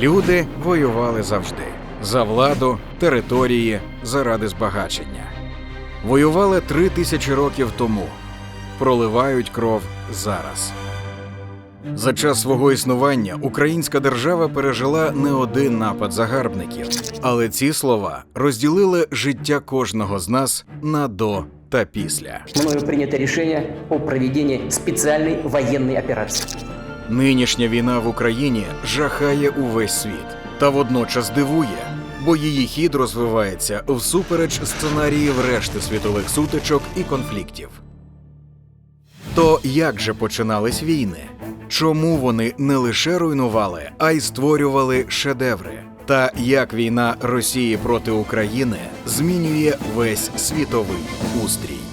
Люди воювали завжди за владу, території, заради збагачення. Воювали три тисячі років тому, проливають кров зараз. За час свого існування українська держава пережила не один напад загарбників, але ці слова розділили життя кожного з нас на до та після. Мною принято решение о проведении специальной военной операции. Нинішня війна в Україні жахає увесь світ та водночас дивує, бо її хід розвивається всупереч сценаріїв решти світових сутичок і конфліктів. То як же починались війни? Чому вони не лише руйнували, а й створювали шедеври? Та як війна Росії проти України змінює весь світовий устрій?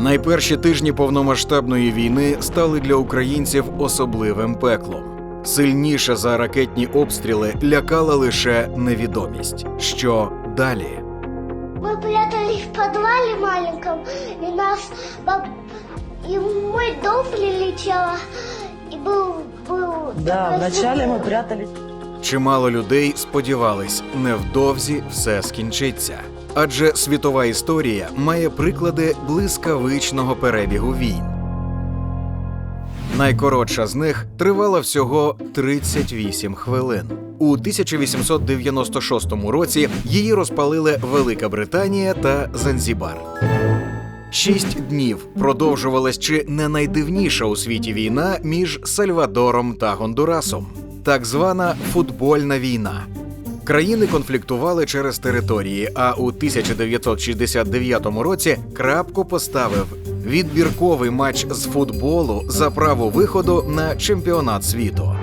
Найперші тижні повномасштабної війни стали для українців особливим пеклом. Сильніше за ракетні обстріли лякала лише невідомість. Що далі? Мы прятались в подвале маленьком, и нас баб- и в мой дом прилетело, и был, был Да, такой вначале звук. мы прятались. Чимало людей сподівались, невдовзі все скінчиться. Адже світова історія має приклади блискавичного перебігу війн. Найкоротша з них тривала всього 38 хвилин. У 1896 році її розпалили Велика Британія та Занзібар. Шість днів продовжувалась чи не найдивніша у світі війна між Сальвадором та Гондурасом, так звана футбольна війна. Країни конфліктували через території, а у 1969 році крапку поставив відбірковий матч з футболу за право виходу на чемпіонат світу.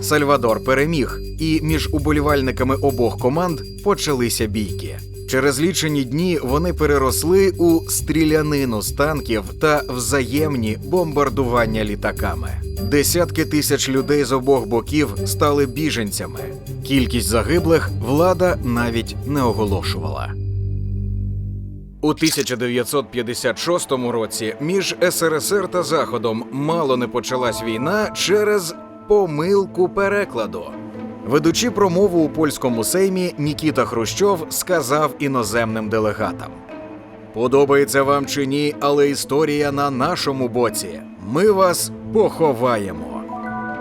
Сальвадор переміг, і між уболівальниками обох команд почалися бійки. Через лічені дні вони переросли у стрілянину з танків та взаємні бомбардування літаками. Десятки тисяч людей з обох боків стали біженцями. Кількість загиблих влада навіть не оголошувала. У 1956 році між СРСР та Заходом мало не почалась війна через помилку перекладу. Ведучи промову у польському сеймі, Нікіта Хрущов сказав іноземним делегатам: Подобається вам чи ні, але історія на нашому боці. Ми вас поховаємо.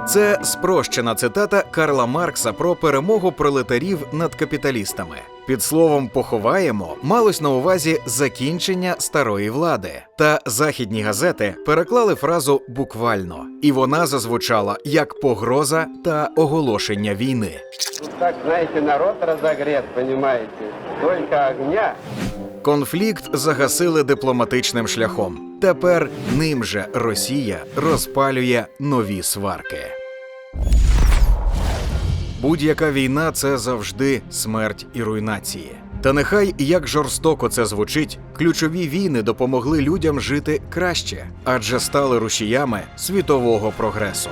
Це спрощена цитата Карла Маркса про перемогу пролетарів над капіталістами. Під словом поховаємо малось на увазі закінчення старої влади. Та західні газети переклали фразу буквально, і вона зазвучала як погроза та оголошення війни. Тут так, знаете, народ разогрет, понимаете. Только огня. Конфлікт загасили дипломатичним шляхом. Тепер ним же Росія розпалює нові сварки. Будь-яка війна це завжди смерть і руйнації. Та нехай як жорстоко це звучить, ключові війни допомогли людям жити краще, адже стали рушіями світового прогресу.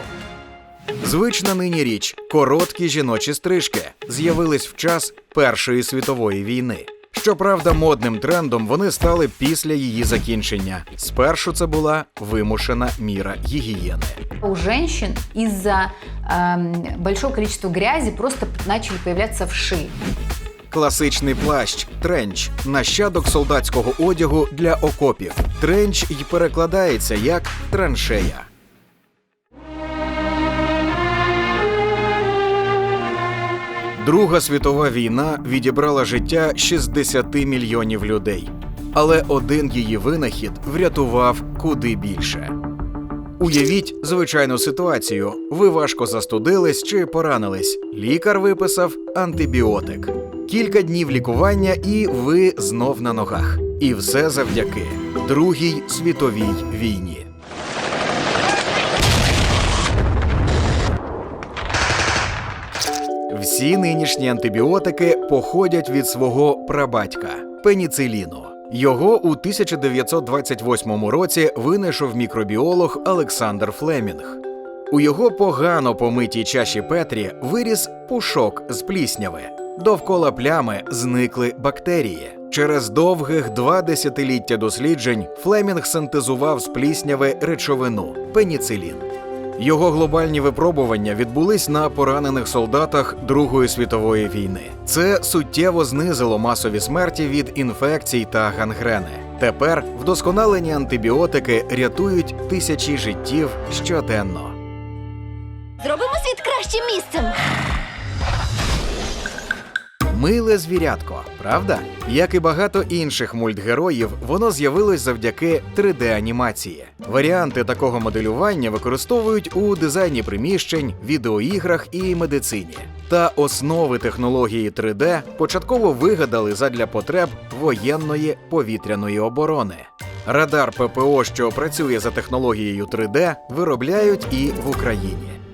Звична нині річ короткі жіночі стрижки з'явились в час Першої світової війни. Щоправда, модним трендом вони стали після її закінчення. Спершу це була вимушена міра гігієни. У женщин из-за эм, большого количества грязи просто начали появляться вши. Класичний плащ тренч нащадок солдатського одягу для окопів. Тренч й перекладається як траншея. Друга світова війна відібрала життя 60 мільйонів людей. Але один її винахід врятував куди більше. Уявіть звичайну ситуацію: ви важко застудились чи поранились. Лікар виписав антибіотик. Кілька днів лікування, і ви знов на ногах. І все завдяки Другій світовій війні. Всі нинішні антибіотики походять від свого прабатька пеніциліну. Його у 1928 році винайшов мікробіолог Олександр Флемінг. У його погано помитій чаші Петрі виріс пушок з плісняви. Довкола плями зникли бактерії. Через довгих два десятиліття досліджень Флемінг синтезував з плісняви речовину пеніцилін. Його глобальні випробування відбулись на поранених солдатах Другої світової війни. Це суттєво знизило масові смерті від інфекцій та гангрени. Тепер вдосконалені антибіотики рятують тисячі життів щоденно. Зробимо світ кращим місцем. Миле звірятко, правда? Як і багато інших мультгероїв, воно з'явилось завдяки 3D-анімації. Варіанти такого моделювання використовують у дизайні приміщень, відеоіграх і медицині. Та основи технології 3D початково вигадали задля потреб воєнної повітряної оборони. Радар ППО, що працює за технологією 3D, виробляють і в Україні.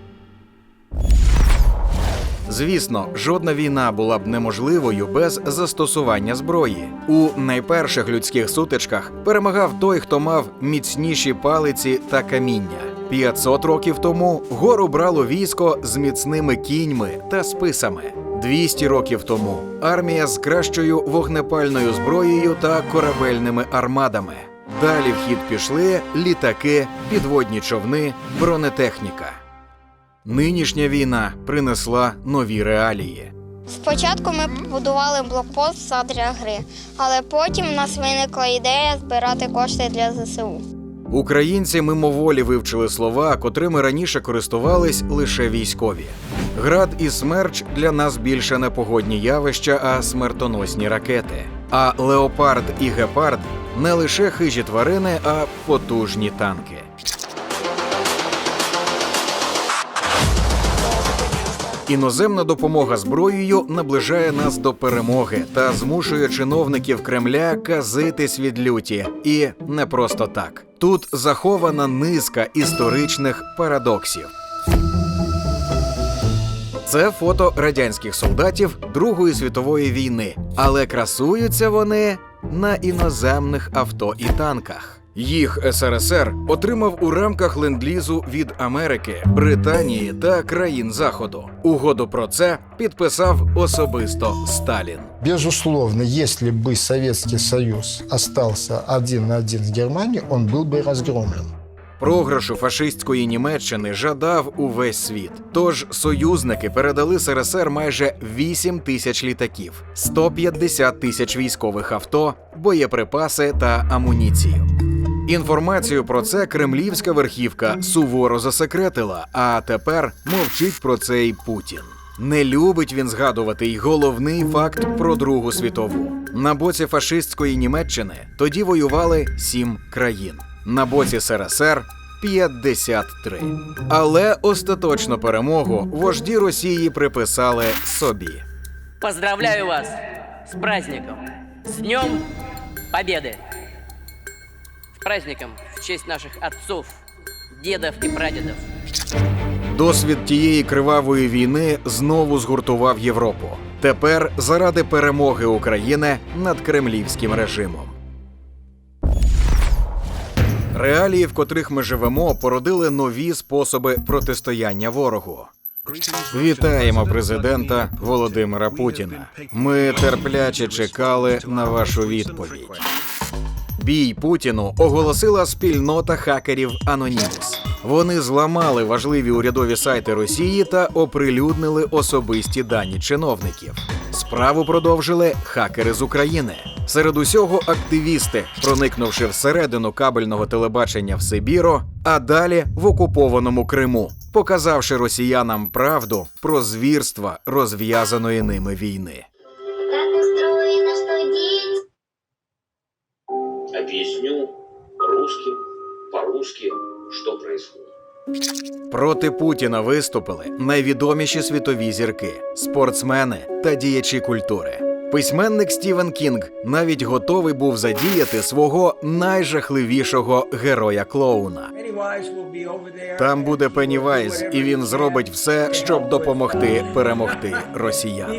Звісно, жодна війна була б неможливою без застосування зброї. У найперших людських сутичках перемагав той, хто мав міцніші палиці та каміння. 500 років тому гору брало військо з міцними кіньми та списами. 200 років тому армія з кращою вогнепальною зброєю та корабельними армадами. Далі в хід пішли літаки, підводні човни, бронетехніка. Нинішня війна принесла нові реалії. Спочатку ми побудували блокпост задля гри, але потім у нас виникла ідея збирати кошти для ЗСУ. Українці мимоволі вивчили слова, котрими раніше користувались лише військові. Град і смерч для нас більше не погодні явища, а смертоносні ракети. А леопард і гепард не лише хижі тварини, а потужні танки. Іноземна допомога зброєю наближає нас до перемоги та змушує чиновників Кремля казитись від люті. І не просто так. Тут захована низка історичних парадоксів. Це фото радянських солдатів Другої світової війни, але красуються вони на іноземних авто і танках. Їх СРСР отримав у рамках ленд-лізу від Америки, Британії та країн Заходу. Угоду про це підписав особисто Сталін. Безусловно, если бы Советский Союз остался один на один с Германией, он был бы разгромлен. Програшу фашистської Німеччини жадав увесь світ. Тож союзники передали СРСР майже 8 тисяч літаків, 150 тисяч військових авто, боєприпаси та амуніцію. Інформацію про це кремлівська верхівка суворо засекретила, а тепер мовчить про це й Путін. Не любить він згадувати й головний факт про Другу світову. На боці фашистської Німеччини тоді воювали сім країн. На боці СРСР 53. Але остаточну перемогу вожді Росії приписали собі. Поздравляю вас с праздником! С Днем Победы! Праздником в честь наших отцов, дедов и прадедов! Досвід тієї кривавої війни знову згуртував Європу. Тепер заради перемоги України над кремлівським режимом. Реалії, в котрих ми живемо, породили нові способи протистояння ворогу. Вітаємо президента Володимира Путіна. Ми терпляче чекали на вашу відповідь. Бій Путіну оголосила спільнота хакерів Anonymous. Вони зламали важливі урядові сайти Росії та оприлюднили особисті дані чиновників. Справу продовжили хакери з України. Серед усього активісти, проникнувши всередину кабельного телебачення в Сибіро, а далі в окупованому Криму, показавши росіянам правду про звірства розв'язаної ними війни. По-русски, что происходит. Проти Путіна виступили найвідоміші світові зірки, спортсмени та діячі культури. Письменник Стівен Кінг навіть готовий був задіяти свого найжахливішого героя клоуна. Там буде Пеннівайз, і він зробить все, щоб допомогти перемогти росіян.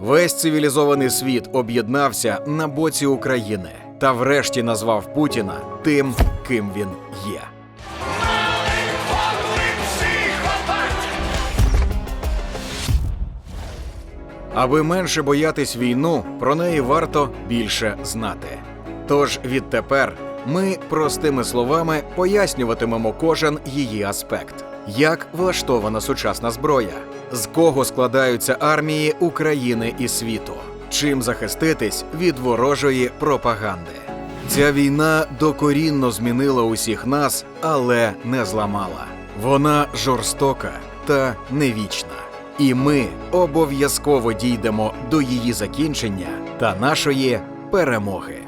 Весь цивілізований світ об'єднався на боці України та врешті назвав Путіна тим, ким він є. Аби менше боятись війну, про неї варто більше знати. Тож відтепер ми простими словами пояснюватимемо кожен її аспект: як влаштована сучасна зброя, з кого складаються армії України і світу, чим захиститись від ворожої пропаганди. Ця війна докорінно змінила усіх нас, але не зламала. Вона жорстока та невічна. І ми обов'язково дійдемо до її закінчення та нашої перемоги.